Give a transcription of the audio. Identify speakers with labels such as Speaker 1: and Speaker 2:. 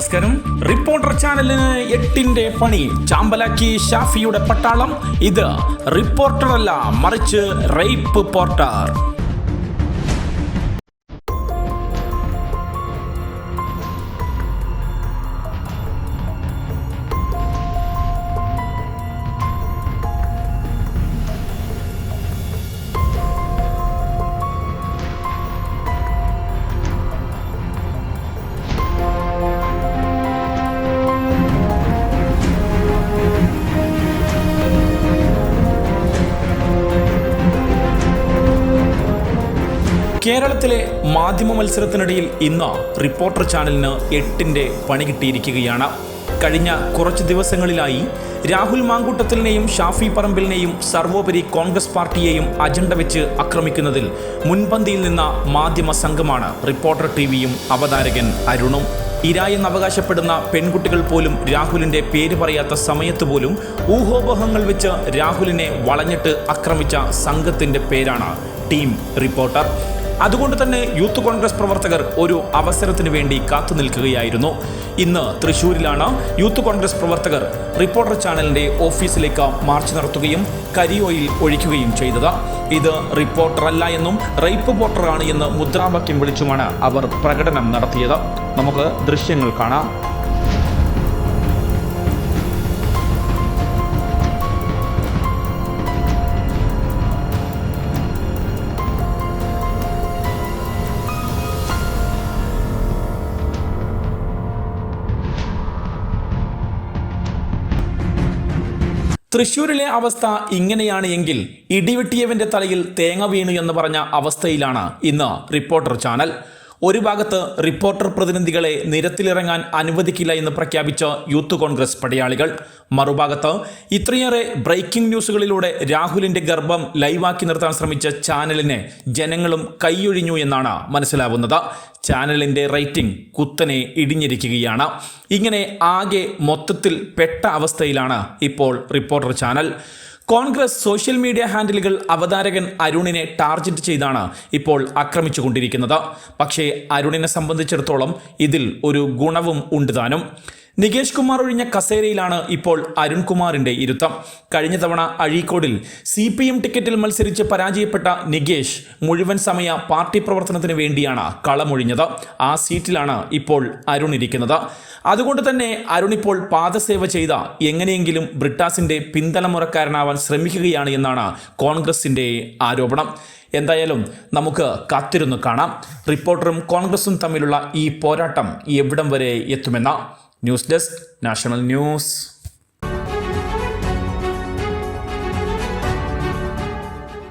Speaker 1: നമസ്കാരം. റിപ്പോർട്ടർ ചാനലിന് എട്ടിന്റെ പണി. ചാമ്പലാക്കി ഷാഫിയുടെ പട്ടാളം. ഇത് റിപ്പോർട്ടർ അല്ല മറിച്ച് റേപ്പ് പോർട്ടർ. കേരളത്തിലെ മാധ്യമ മത്സരത്തിനിടയിൽ ഇന്ന് റിപ്പോർട്ടർ ചാനലിന് എട്ടിന്റെ പണി കിട്ടിയിരിക്കുകയാണ്. കഴിഞ്ഞ കുറച്ച് ദിവസങ്ങളിലായി രാഹുൽ മാങ്കൂട്ടത്തിലിനെയും ഷാഫി പറമ്പിലിനെയും സർവോപരി കോൺഗ്രസ് പാർട്ടിയെയും അജണ്ട വെച്ച് ആക്രമിക്കുന്നതിൽ മുൻപന്തിയിൽ നിന്ന മാധ്യമ സംഘമാണ് റിപ്പോർട്ടർ ടി വിയും അവതാരകൻ അരുണും. ഇരായെന്ന് അവകാശപ്പെടുന്ന പെൺകുട്ടികൾ പോലും രാഹുലിന്റെ പേര് പറയാത്ത സമയത്ത് പോലും ഊഹോപോഹങ്ങൾ വെച്ച് രാഹുലിനെ വളഞ്ഞിട്ട് ആക്രമിച്ച സംഘത്തിന്റെ പേരാണ് ടീം റിപ്പോർട്ടർ. അതുകൊണ്ട് തന്നെ യൂത്ത് കോൺഗ്രസ് പ്രവർത്തകർ ഒരു അവസരത്തിന് വേണ്ടി കാത്തു നിൽക്കുകയായിരുന്നു. ഇന്ന് തൃശൂരിലാണ് യൂത്ത് കോൺഗ്രസ് പ്രവർത്തകർ റിപ്പോർട്ടർ ചാനലിന്റെ ഓഫീസിലേക്ക് മാർച്ച് നടത്തുകയും കരിയോയിൽ ഒഴിക്കുകയും ചെയ്തത്. ഇത് റിപ്പോർട്ടർ അല്ല എന്നും റേപ്പ് പോർട്ടറാണ് എന്ന് മുദ്രാവാക്യം വിളിച്ചുമാണ് അവർ പ്രകടനം നടത്തിയത്. നമുക്ക് ദൃശ്യങ്ങൾ കാണാം. തൃശൂരിലെ അവസ്ഥ ഇങ്ങനെയാണ് എങ്കിൽ ഇടിവെട്ടിയവന്റെ തലയിൽ തേങ്ങ വീണു എന്ന് പറഞ്ഞ അവസ്ഥയിലാണ് ഇന്ന് റിപ്പോർട്ടർ ചാനൽ. ഒരു ഭാഗത്ത് റിപ്പോർട്ടർ പ്രതിനിധികളെ നിരത്തിലിറങ്ങാൻ അനുവദിക്കില്ല എന്ന് പ്രഖ്യാപിച്ച യൂത്ത് കോൺഗ്രസ് പടയാളികൾ. മറുഭാഗത്ത് ഇത്രയേറെ ബ്രേക്കിംഗ് ന്യൂസുകളിലൂടെ രാഹുലിന്റെ ഗർഭം ലൈവാക്കി നിർത്താൻ ശ്രമിച്ച ചാനലിനെ ജനങ്ങളും കൈയൊഴിഞ്ഞു എന്നാണ് മനസ്സിലാവുന്നത്. ചാനലിന്റെ റേറ്റിംഗ് കുത്തനെ ഇടിഞ്ഞിരിക്കുകയാണ്. ഇങ്ങനെ ആകെ മൊത്തത്തിൽ പെട്ട അവസ്ഥയിലാണ് ഇപ്പോൾ reporter channel. Congress social media ഹാൻഡിലുകൾ അവതാരകൻ അരുണിനെ ടാർഗറ്റ് ചെയ്താണ് ഇപ്പോൾ ആക്രമിച്ചുകൊണ്ടിരിക്കുന്നത്. പക്ഷേ അരുണിനെ സംബന്ധിച്ചിടത്തോളം ഇതിൽ ഒരു ഗുണവും ഉണ്ട് താനും. നികേഷ് കുമാർ ഒഴിഞ്ഞ കസേരയിലാണ് ഇപ്പോൾ അരുൺകുമാറിന്റെ ഇരുത്തം. കഴിഞ്ഞ തവണ അഴീക്കോടിൽ സി പി എം ടിക്കറ്റിൽ മത്സരിച്ച് പരാജയപ്പെട്ട നികേഷ് മുഴുവൻ സമയ പാർട്ടി പ്രവർത്തനത്തിന് വേണ്ടിയാണ് കളമൊഴിഞ്ഞത്. ആ സീറ്റിലാണ് ഇപ്പോൾ അരുൺ ഇരിക്കുന്നത്. അതുകൊണ്ട് തന്നെ അരുൺ ഇപ്പോൾ പാദസേവ ചെയ്ത എങ്ങനെയെങ്കിലും ബ്രിട്ടാസിന്റെ പിന്തലമുറക്കാരനാവാൻ ശ്രമിക്കുകയാണ് എന്നാണ് കോൺഗ്രസിന്റെ ആരോപണം. എന്തായാലും നമുക്ക് കാത്തിരുന്നു കാണാം. റിപ്പോർട്ടറും കോൺഗ്രസും തമ്മിലുള്ള ഈ പോരാട്ടം എവിടം വരെ എത്തുമെന്ന? News desk national news